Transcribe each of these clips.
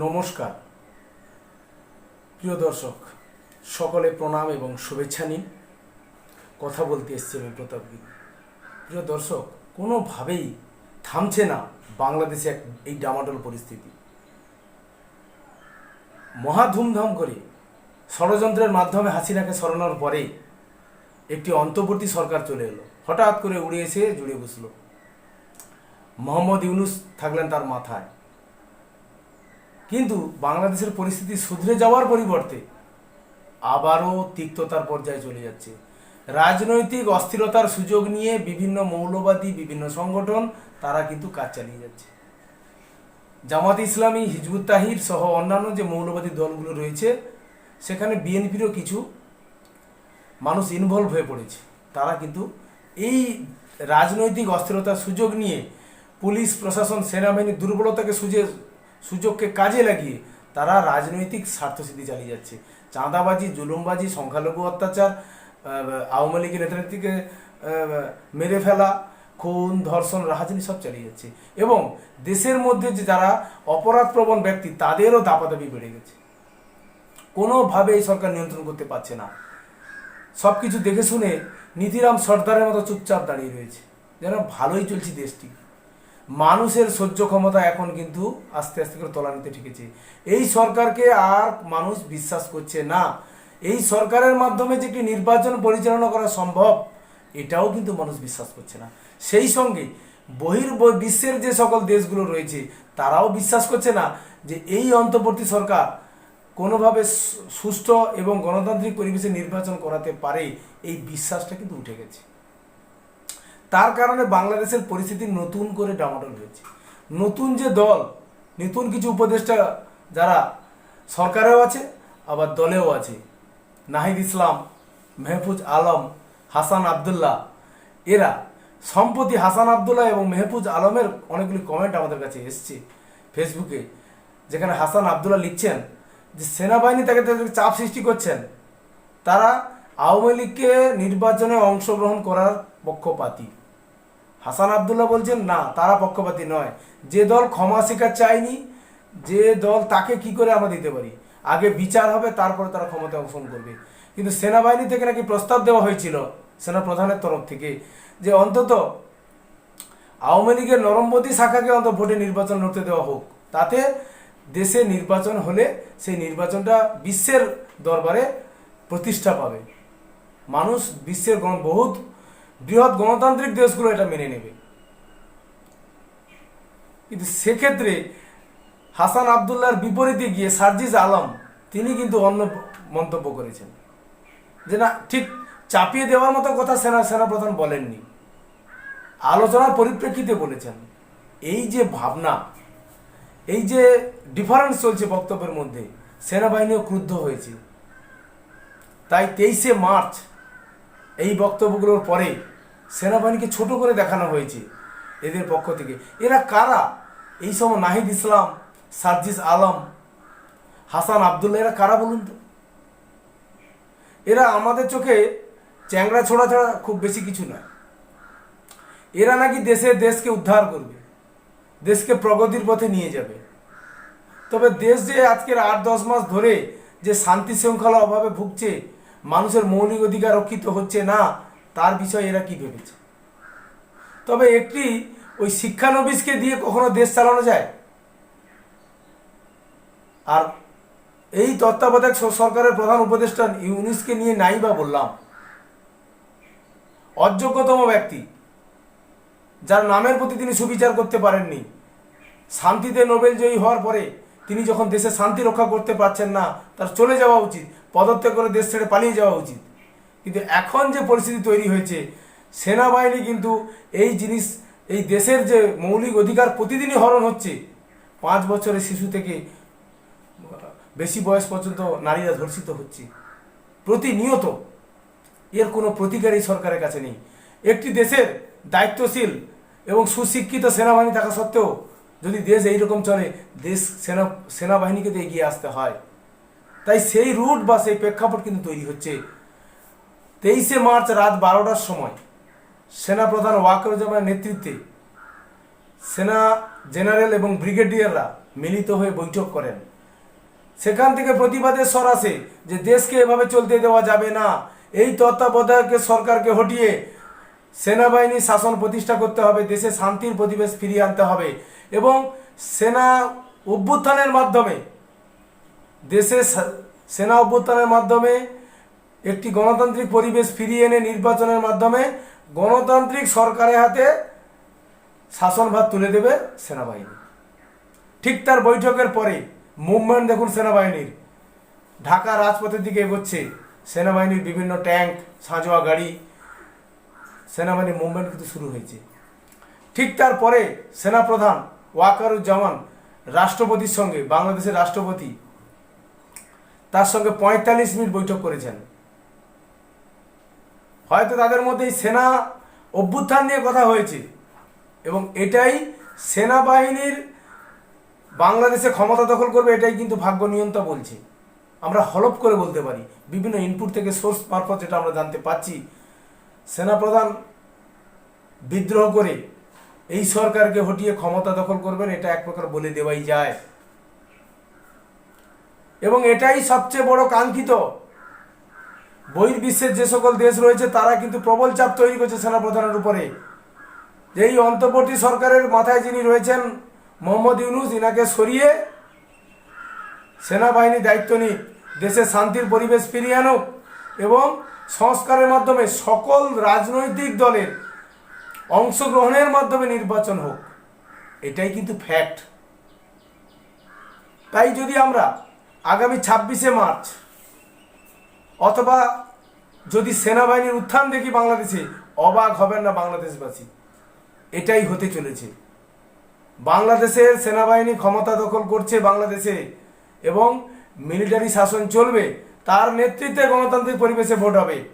নমস্কার। প্রিয় দর্শক, সকলে প্রণাম এবং শুভেচ্ছা নিন। কথা বলতে এসছি আমি প্রতাপগিরি প্রিয় দর্শক, কোনোভাবেই থামছে না বাংলাদেশে এক এই ডামাডোল পরিস্থিতি। মহা ধুমধাম করে ষড়যন্ত্রের মাধ্যমে হাসিনাকে সরানোর পরে একটি অন্তর্বর্তী সরকার চলে এলো। হঠাৎ করে উড়ে এসে জুড়ে বসল। মোহাম্মদ ইউনুস থাকলেন তার মাথায়। কিন্তু বাংলাদেশের পরিস্থিতি শুধরে যাওয়ার পরিবর্তে আবারও তিক্ততার পর্যায়ে চলে যাচ্ছে। রাজনৈতিক অস্থিরতার সুযোগ নিয়ে বিভিন্ন মৌলবাদী, বিভিন্ন সংগঠন তারা কিন্তু কাজ চালিয়ে যাচ্ছে। জামাত ইসলামী, হিজবুত তাহির সহ অন্যান্য যে মৌলবাদী দলগুলো রয়েছে, সেখানে বিএনপিরও কিছু মানুষ ইনভলভ হয়ে পড়েছে। তারা কিন্তু এই রাজনৈতিক অস্থিরতার সুযোগ নিয়ে পুলিশ, প্রশাসন, সেনাবাহিনীর দুর্বলতাকে সুযোগ সুযোগকে কাজে লাগিয়ে তারা রাজনৈতিক স্বার্থসিদ্ধি চালিয়ে যাচ্ছে। চাঁদাবাজি, জুলুমবাজি, সংখ্যালঘু অত্যাচার আওয়ামী লীগের নেতানেত্রীকে মেরে ফেলা, খুন, ধর্ষণ রাহাজানি সব চালিয়ে যাচ্ছে। এবং দেশের মধ্যে যে যারা অপরাধপ্রবণ ব্যক্তি, তাদেরও দাপাদাপি বেড়ে গেছে। কোনোভাবে এই সরকার নিয়ন্ত্রণ করতে পারছে না। সব কিছু দেখে শুনে নীতিরাম সর্দারের মতো চুপচাপ দাঁড়িয়ে রয়েছে। যেন ভালোই চলছে দেশটি। মানুষের সহ্য ক্ষমতা এখন কিন্তু আস্তে আস্তে করে তলানিতে ঠেকেছে। এই সরকারকে আর মানুষ বিশ্বাস করছে না। এই সরকারের মাধ্যমে যে একটি নির্বাচন পরিচালনা করা সম্ভব, এটাও কিন্তু মানুষ বিশ্বাস করছে না। সেই সঙ্গে বহির বিশ্বের যে সকল দেশগুলো রয়েছে, তারাও বিশ্বাস করছে না যে এই অন্তর্বর্তী সরকার কোনোভাবে সুষ্ঠু এবং গণতান্ত্রিক পরিবেশে নির্বাচন করাতে পারে। এই বিশ্বাসটা কিন্তু উঠে গেছে। তার কারণে বাংলাদেশের পরিস্থিতি নতুন করে ডামাডোল হয়েছে। নতুন যে দল, নতুন কিছু উপদেষ্টা যারা সরকারেও আছে, আবার দলেও আছে। নাহিদ ইসলাম, মেহফুজ আলম, হাসান আবদুল্লাহ, এরা সম্প্রতি হাসান আবদুল্লাহ এবং মেহফুজ আলমের অনেকগুলি কমেন্ট আমাদের কাছে এসছে ফেসবুকে যেখানে হাসান আবদুল্লাহ লিখছেন যে, সেনাবাহিনী তাকে তাদেরকে চাপ সৃষ্টি করছেন। তারা আওয়ামী লীগকে নির্বাচনে অংশগ্রহণ করার পক্ষপাতী। হাসান আবদুল্লাহ বলছেন, না, তারা পক্ষপাতী নয়। যে দল ক্ষমা স্বীকার চায়নি, যে দল তাকে কি করে আমরা দিতে পারি? আগে বিচার হবে, তারপরে তারা ক্ষমতা অংশগ্রহণ করবে। কিন্তু সেনাবাহিনী থেকে নাকি প্রস্তাব দেওয়া হয়েছিল সেনা প্রধানের তরফ থেকে, যে অন্তত আওয়ামী লীগের নরমপন্থী শাখাকে অন্তত ভোটে নির্বাচন লড়তে দেওয়া হোক। তাতে দেশে নির্বাচন হলে সেই নির্বাচনটা বিশ্বের দরবারে প্রতিষ্ঠা পাবে। মানুষ বিশ্বের বহুত বৃহৎ গণতান্ত্রিক দেশগুলো এটা মেনে নেবে। কিন্তু সেক্ষেত্রে হাসান আবদুল্লাহর বিপরীতে গিয়ে সার্জিজ আলম, তিনি কিন্তু অন্য মন্তব্য করেছেন। যে না, ঠিক চাপিয়ে দেওয়ার মতো কথা সেনা, সেনাপ্রধান বলেননি। আলোচনার পরিপ্রেক্ষিতে বলেছেন। এই যে ভাবনা, এই যে ডিফারেন্স চলছে বক্তব্যের মধ্যে, সেনাবাহিনীও ক্রুদ্ধ হয়েছে। তাই তেইশে মার্চ এই বক্তব্যগুলোর পরে সেনাবাহিনীকে ছোট করে দেখানো হয়েছে এদের পক্ষ থেকে। এরা কারা? এই সময় নাহিদ ইসলাম সার্জিস আলম, হাসান আবদুল্লাহ, এরা কারা বলুন তো? এরা আমাদের চোখে চ্যাংরা ছোড়া ছাড়া খুব বেশি কিছু নয়। এরা নাকি দেশে দেশকে উদ্ধার করবে, দেশকে প্রগতির পথে নিয়ে যাবে। তবে দেশ যে আজকের আট দশ মাস ধরে যে শান্তি শৃঙ্খলা অভাবে ভুগছে, মানুষের মৌলিক অধিকার রক্ষিত হচ্ছে না তার বিষয়ে এরা কি ভেবেছে? তবে একটি ওই শিক্ষানবিশকে দিয়ে কখনো দেশ চালানো যায়? আর এই তত্ত্বাবধায়ক সরকারের প্রধান উপদেষ্টা ইউনিসকে নিয়ে নাই বা বললাম। অযোগ্যতম ব্যক্তি, যার নামের প্রতি তিনি সুবিচার করতে পারেননি, শান্তিতে নোবেল জয়ী হওয়ার পরে তিনি যখন দেশে শান্তি রক্ষা করতে পারছেন না, তার চলে যাওয়া উচিত, পদত্যাগ করে দেশ ছেড়ে পালিয়ে যাওয়া উচিত। কিন্তু এখন যে পরিস্থিতি তৈরি হয়েছে, সেনাবাহিনী কিন্তু এই জিনিস, এই দেশের যে মৌলিক অধিকার প্রতিদিনই হরণ হচ্ছে। পাঁচ বছরের শিশু থেকে বেশি বয়স পর্যন্ত নারীরা ধর্ষিত হচ্ছে। প্রতিনিয়ত। এর কোনো প্রতিকার এই সরকারের কাছে নেই। একটি দেশের দায়িত্বশীল এবং সুশিক্ষিত সেনাবাহিনী থাকা সত্ত্বেও যদি দেশ এইরকম চলে, দেশ সেনা, সেনাবাহিনীকে তো এগিয়ে আসতে হয়। তাই সেই রুট বা সেই প্রেক্ষাপট কিন্তু তৈরি হচ্ছে। তেইশে মার্চ রাত বারোটার সময় সেনাপ্রধান ওয়াকরুজ্জামানের নেতৃত্বে সেনা জেনারেল এবং ব্রিগেডিয়াররা মিলিত হয়ে বৈঠক করেন। সেখান থেকে প্রতিবাদের স্বর আসে যে দেশকে এভাবে চলতে দেওয়া যাবে না। এই তত্ত্বাবধায়কের সরকারকে হটিয়ে সেনাবাহিনী শাসন প্রতিষ্ঠা করতে হবে, দেশে শান্তির পরিবেশ ফিরিয়ে আনতে হবে এবং সেনা অভ্যুত্থানের মাধ্যমে, দেশে সেনা অভ্যুত্থানের মাধ্যমে একটি গণতান্ত্রিক পরিবেশ ফিরিয়ে এনে নির্বাচনের মাধ্যমে গণতান্ত্রিক সরকারের হাতে শাসনভার তুলে দেবে সেনাবাহিনী। ঠিক তার বৈঠকের পরে মুভমেন্ট দেখুন সেনাবাহিনীর। ঢাকা রাজপথের দিকে এগোচ্ছে সেনাবাহিনীর বিভিন্ন ট্যাঙ্ক, সাঁজোয়া গাড়ি, সেনাবাহিনীর মুভমেন্ট কিন্তু শুরু হয়েছে। ঠিক তারপরে সেনাপ্রধান ওয়াকারুজ্জামান রাষ্ট্রপতির সঙ্গে, বাংলাদেশের রাষ্ট্রপতি, তার সঙ্গে পঁয়তাল্লিশ মিনিট বৈঠক করেছেন। হয়তো তাদের মধ্যে সেনা অভ্যুত্থান নিয়ে কথা হয়েছে। এবং এটাই সেনাবাহিনীর বাংলাদেশে ক্ষমতা দখল করবে, এটাই কিন্তু ভাগ্য নিয়ন্তা বলছে। আমরা হলপ করে বলতে পারি, বিভিন্ন ইনপুট থেকে সোর্স মারফত যেটা আমরা জানতে পাচ্ছি। সেনাপ্রধান বিদ্রোহ করে এই সরকারকে হটিয়ে ক্ষমতা দখল করবেন, এটা এক প্রকার বলে দেওয়াই যায়। এবং এটাই সবচেয়ে বড় কাঙ্ক্ষিত বহির্বিশ্বের যে সকল দেশ রয়েছে, তারা কিন্তু প্রবল চাপ তৈরি করছে সেনাপ্রধানের উপরে। এই অন্তর্বর্তী সরকারের মাথায় যিনি রয়েছেন, মোহাম্মদ ইউনুস, ইনাকে সরিয়ে সেনাবাহিনী দায়িত্ব নিক দেশে শান্তির পরিবেশ ফিরিয়ে আনুক এবং সংস্কারের মাধ্যমে সকল রাজনৈতিক দলের অংশগ্রহণের মাধ্যমে নির্বাচন হোক। এটাই কিন্তু ফ্যাক্ট। তাই যদি আমরা আগামী ছাব্বিশে মার্চ অথবা যদি সেনাবাহিনীর উত্থান দেখি বাংলাদেশে, অবাক হবেন না বাংলাদেশবাসী। এটাই হতে চলেছে। বাংলাদেশের সেনাবাহিনী ক্ষমতা দখল করছে বাংলাদেশে এবং মিলিটারি শাসন চলবে, তার নেতৃত্বে গণতান্ত্রিক পরিবেশে ভোট হবে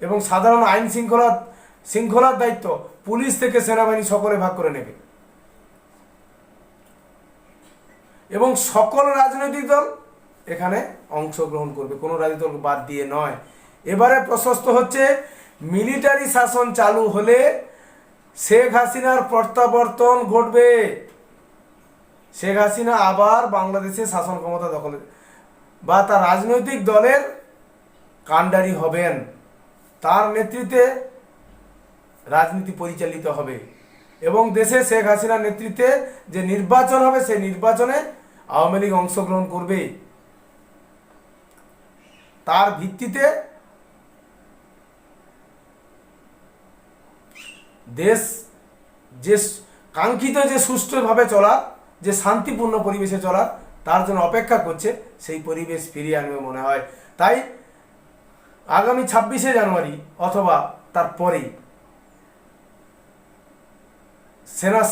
এবং সাধারণ আইন শৃঙ্খলা, শৃঙ্খলার দায়িত্ব পুলিশ থেকে সেনাবাহিনী সকলে ভাগ করে নেবে। এবং সকল রাজনৈতিক দল এখানে অংশগ্রহণ করবে। কোনো রাজনৈতিক দল বাদ দিয়ে নয়। এবারে প্রশস্ত হচ্ছে, মিলিটারি শাসন চালু হলে শেখ হাসিনার প্রত্যাবর্তন ঘটবে। শেখ হাসিনা আবার বাংলাদেশে শাসন ক্ষমতা দখলে বা তার রাজনৈতিক দলের কাণ্ডারি হবেন। তার নেতৃত্বে রাজনীতি পরিচালিত হবে। এবং দেশে শেখ হাসিনার নেতৃত্বে যে নির্বাচন হবে, সেই নির্বাচনে আওয়ামী লীগ অংশগ্রহণ করবে। তার ভিত্তিতে দেশ যে কাঙ্ক্ষিত যে সুষ্ঠুভাবে চলা যে শান্তিপূর্ণ পরিবেশে চলা তার জন্য অপেক্ষা করছে, সেই পরিবেশ ফিরিয়ে আনবে মনে হয়। তাই আগামী ছাব্বিশে জানুয়ারি অথবা তার পরেই সেনা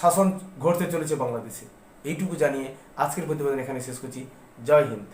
শাসন ঘটতে চলেছে বাংলাদেশে। এইটুকু জানিয়ে আজকের প্রতিবেদন এখানে শেষ করছি। জয় হিন্দ।